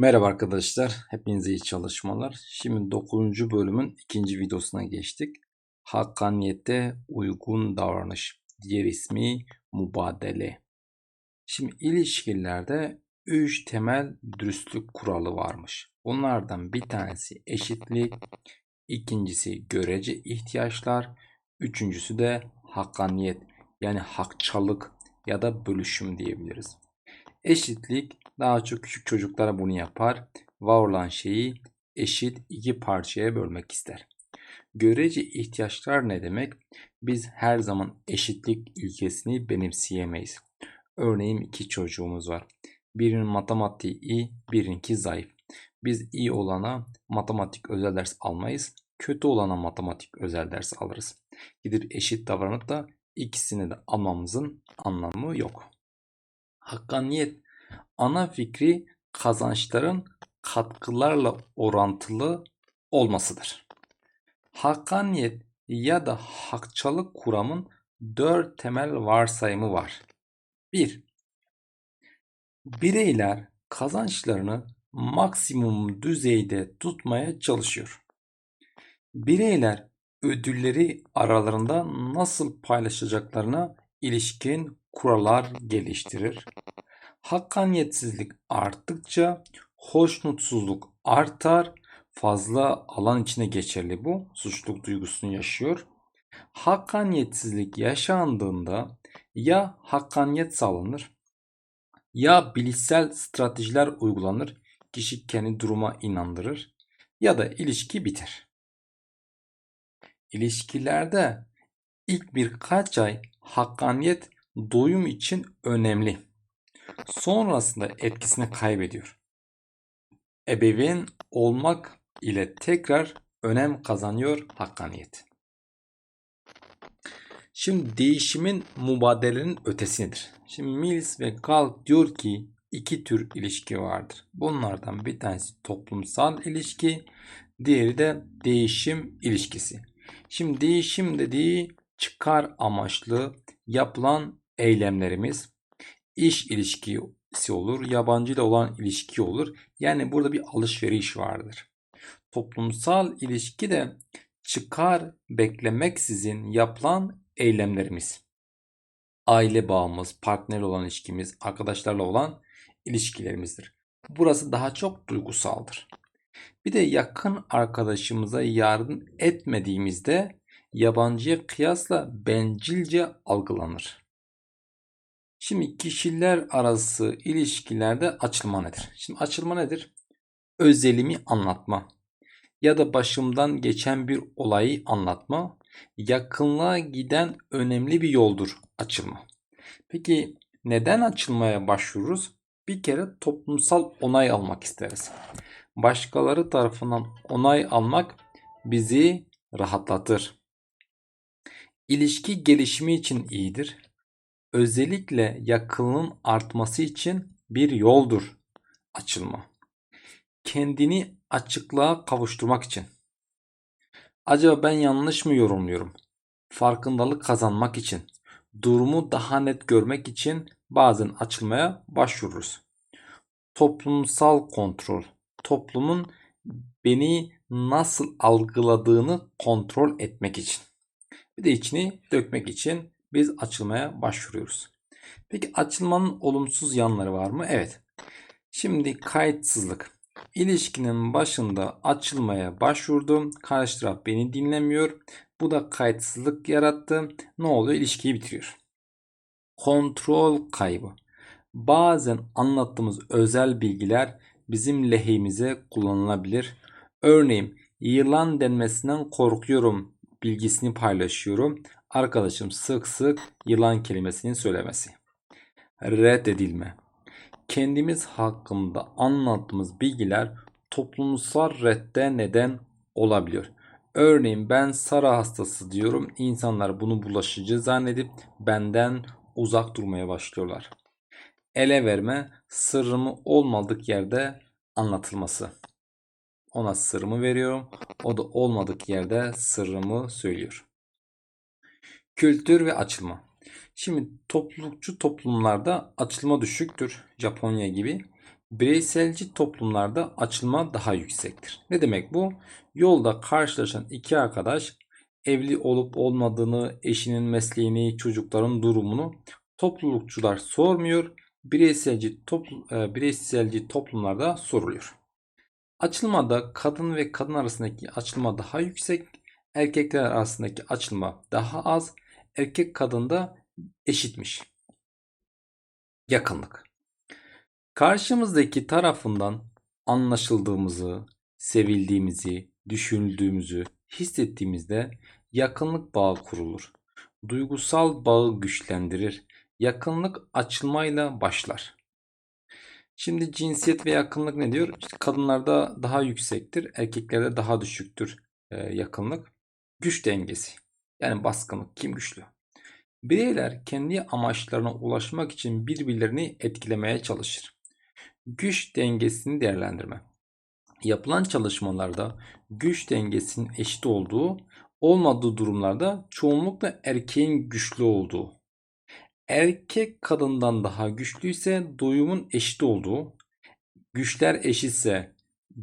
Merhaba arkadaşlar, hepinize iyi çalışmalar. Şimdi 9. bölümün ikinci videosuna geçtik. Hakkaniyete uygun davranış, diğer ismi mubadele. Şimdi ilişkilerde 3 temel dürüstlük kuralı varmış. Bunlardan bir tanesi eşitlik, ikincisi görece ihtiyaçlar, üçüncüsü de hakkaniyet yani hakçalık ya da bölüşüm diyebiliriz. Eşitlik daha çok küçük çocuklara bunu yapar. Var olan şeyi eşit iki parçaya bölmek ister. Görece ihtiyaçlar ne demek? Biz her zaman eşitlik ilkesini benimseyemeyiz. Örneğin iki çocuğumuz var. Birinin matematiği iyi, birininki zayıf. Biz iyi olana matematik özel ders almayız. Kötü olana matematik özel ders alırız. Gidip eşit davranıp da ikisini de almamızın anlamı yok. Hakkaniyet ana fikri kazançların katkılarla orantılı olmasıdır. Hakkaniyet ya da hakçalık kuramın dört temel varsayımı var. 1. Bireyler kazançlarını maksimum düzeyde tutmaya çalışıyor. Bireyler ödülleri aralarında nasıl paylaşacaklarına ilişkin kurallar geliştirir. Hakkaniyetsizlik arttıkça hoşnutsuzluk artar. Fazla alan içine geçerli bu. Suçluluk duygusunu yaşıyor. Hakkaniyetsizlik yaşandığında ya hakkaniyet sağlanır ya bilişsel stratejiler uygulanır. Kişi kendi duruma inandırır ya da ilişki biter. İlişkilerde ilk birkaç ay hakkaniyet doyum için önemli. Sonrasında etkisini kaybediyor. Ebeveyn olmak ile tekrar önem kazanıyor hakkaniyet. Şimdi değişimin mubadelenin ötesi nedir? Şimdi Mills ve Galp diyor ki iki tür ilişki vardır. Bunlardan bir tanesi toplumsal ilişki, diğeri de değişim ilişkisi. Şimdi değişim dediği çıkar amaçlı yapılan eylemlerimiz iş ilişkisi olur, yabancı olan ilişki olur. Yani burada bir alışveriş vardır. Toplumsal ilişki de çıkar beklemeksizin yapılan eylemlerimiz. Aile bağımız, partner olan ilişkimiz, arkadaşlarla olan ilişkilerimizdir. Burası daha çok duygusaldır. Bir de yakın arkadaşımıza yardım etmediğimizde yabancıya kıyasla bencilce algılanır. Şimdi kişiler arası ilişkilerde açılma nedir? Şimdi açılma nedir? Özelimi anlatma ya da başımdan geçen bir olayı anlatma, yakınlığa giden önemli bir yoldur açılma. Peki neden açılmaya başvururuz? Bir kere toplumsal onay almak isteriz. Başkaları tarafından onay almak bizi rahatlatır. İlişki gelişimi için iyidir. Özellikle yakınlığın artması için bir yoldur açılma. Kendini açıklığa kavuşturmak için. Acaba ben yanlış mı yorumluyorum? Farkındalık kazanmak için, durumu daha net görmek için bazen açılmaya başvururuz. Toplumsal kontrol, toplumun beni nasıl algıladığını kontrol etmek için. Bir de içini dökmek için biz açılmaya başvuruyoruz. Peki açılmanın olumsuz yanları var mı? Evet. Şimdi kayıtsızlık. İlişkinin başında açılmaya başvurdum. Karşı taraf beni dinlemiyor. Bu da kayıtsızlık yarattı. Ne oluyor? İlişkiyi bitiriyor. Kontrol kaybı. Bazen anlattığımız özel bilgiler bizim lehimize kullanılabilir. Örneğin yılan denmesinden korkuyorum bilgisini paylaşıyorum. Arkadaşım sık sık yılan kelimesinin söylemesi. Reddedilme. Kendimiz hakkında anlattığımız bilgiler toplumsal redde neden olabiliyor. Örneğin ben Sara hastası diyorum. İnsanlar bunu bulaşıcı zannedip benden uzak durmaya başlıyorlar. Ele verme sırrımı olmadık yerde anlatılması. Ona sırrımı veriyorum. O da olmadık yerde sırrımı söylüyor. Kültür ve açılma. Şimdi toplulukçu toplumlarda açılma düşüktür. Japonya gibi. Bireyselci toplumlarda açılma daha yüksektir. Ne demek bu? Yolda karşılaşan iki arkadaş evli olup olmadığını, eşinin mesleğini, çocukların durumunu toplulukçular sormuyor. Bireyselci, toplu, e, bireyselci toplumlarda soruluyor. Açılmada kadın ve kadın arasındaki açılma daha yüksek, erkekler arasındaki açılma daha az, erkek kadında eşitmiş. Yakınlık. Karşımızdaki tarafından anlaşıldığımızı, sevildiğimizi, düşünüldüğümüzü hissettiğimizde yakınlık bağı kurulur. Duygusal bağı güçlendirir. Yakınlık açılmayla başlar. Şimdi cinsiyet ve yakınlık ne diyor? İşte kadınlarda daha yüksektir, erkeklerde daha düşüktür e, yakınlık. Güç dengesi. Yani baskınlık. Kim güçlü? Bireyler kendi amaçlarına ulaşmak için birbirlerini etkilemeye çalışır. Güç dengesini değerlendirme. Yapılan çalışmalarda güç dengesinin eşit olduğu, olmadığı durumlarda çoğunlukla erkeğin güçlü olduğu, erkek kadından daha güçlüyse doyumun eşit olduğu, güçler eşitse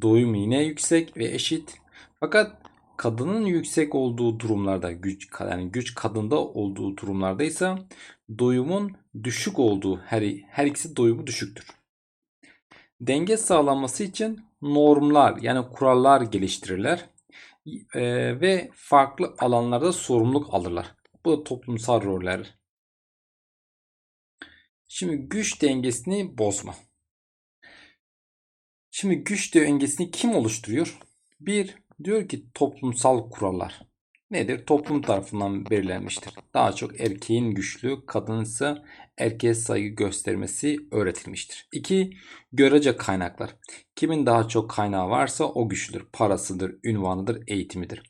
doyum yine yüksek ve eşit. Fakat kadının yüksek olduğu durumlarda güç yani güç kadında olduğu durumlarda ise doyumun düşük olduğu her her ikisi doyumu düşüktür. Denge sağlanması için normlar yani kurallar geliştirirler e, ve farklı alanlarda sorumluluk alırlar. Bu da toplumsal roller. Şimdi güç dengesini bozma. Şimdi güç dengesini kim oluşturuyor? Bir, diyor ki toplumsal kurallar. Nedir? Toplum tarafından belirlenmiştir. Daha çok erkeğin güçlü, kadının ise erkeğe saygı göstermesi öğretilmiştir. 2. Görece kaynaklar. Kimin daha çok kaynağı varsa o güçlüdür. Parasıdır, ünvanıdır, eğitimidir.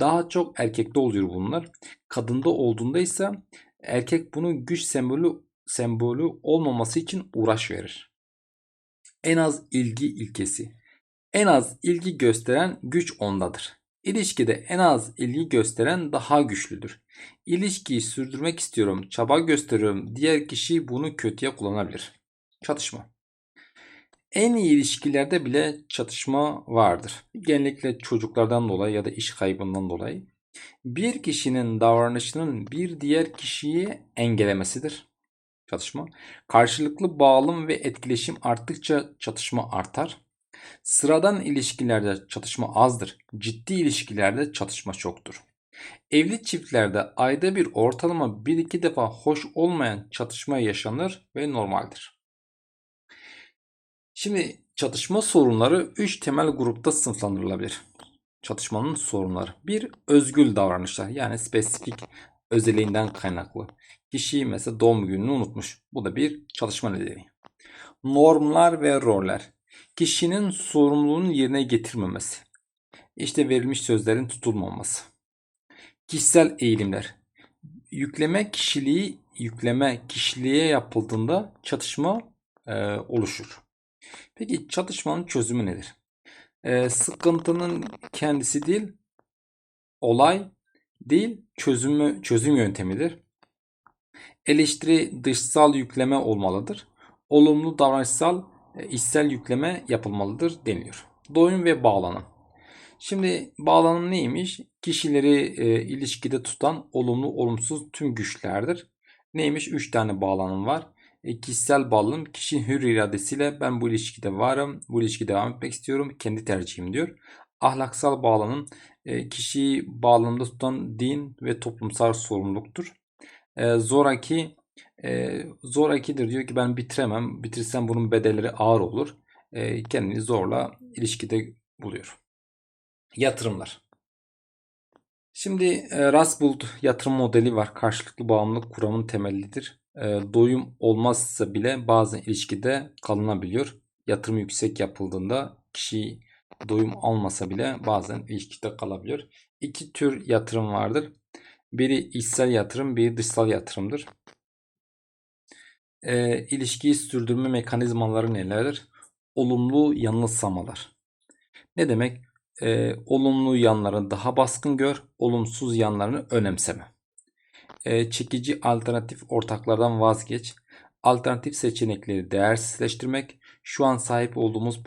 Daha çok erkekte oluyor bunlar. Kadında olduğunda ise erkek bunun güç sembolü sembolü olmaması için uğraş verir. En az ilgi ilkesi. En az ilgi gösteren güç ondadır. İlişkide en az ilgi gösteren daha güçlüdür. İlişkiyi sürdürmek istiyorum, çaba gösteriyorum. Diğer kişi bunu kötüye kullanabilir. Çatışma. En iyi ilişkilerde bile çatışma vardır. Genellikle çocuklardan dolayı ya da iş kaybından dolayı. Bir kişinin davranışının bir diğer kişiyi engellemesidir. Çatışma. Karşılıklı bağlım ve etkileşim arttıkça çatışma artar. Sıradan ilişkilerde çatışma azdır. Ciddi ilişkilerde çatışma çoktur. Evli çiftlerde ayda bir ortalama 1-2 defa hoş olmayan çatışma yaşanır ve normaldir. Şimdi çatışma sorunları 3 temel grupta sınıflandırılabilir. Çatışmanın sorunları. Bir, özgül davranışlar yani spesifik özelliğinden kaynaklı. Kişi mesela doğum gününü unutmuş. Bu da bir çalışma nedeni. Normlar ve roller. Kişinin sorumluluğunu yerine getirmemesi. İşte verilmiş sözlerin tutulmaması. Kişisel eğilimler. Yükleme kişiliği yükleme kişiliğe yapıldığında çatışma e, oluşur. Peki çatışmanın çözümü nedir? E, sıkıntının kendisi değil, olay değil, çözümü çözüm yöntemidir. Eleştiri dışsal yükleme olmalıdır. Olumlu davranışsal e, içsel yükleme yapılmalıdır deniliyor. Doyum ve bağlanım. Şimdi bağlanım neymiş? Kişileri e, ilişkide tutan olumlu olumsuz tüm güçlerdir. Neymiş? 3 tane bağlanım var. E, kişisel bağlanım kişinin hür iradesiyle ben bu ilişkide varım, bu ilişki devam etmek istiyorum, kendi tercihim diyor. Ahlaksal bağlanım kişiyi bağlamda tutan din ve toplumsal sorumluluktur. E, zoraki e, zorakidir diyor ki ben bitiremem. Bitirsem bunun bedelleri ağır olur. E, kendini zorla ilişkide buluyor. Yatırımlar. Şimdi e, Rasbult yatırım modeli var. Karşılıklı bağımlılık kuramın temelidir. E, doyum olmazsa bile bazen ilişkide kalınabiliyor. Yatırım yüksek yapıldığında kişi doyum almasa bile bazen ilişkide kalabiliyor. İki tür yatırım vardır. Biri içsel yatırım, biri dışsal yatırımdır. E, ilişkiyi sürdürme mekanizmaları nelerdir? Olumlu yanılsamalar. Ne demek? E, olumlu yanlarını daha baskın gör, olumsuz yanlarını önemseme. E, çekici alternatif ortaklardan vazgeç. Alternatif seçenekleri değersizleştirmek, Şu an sahip olduğumuz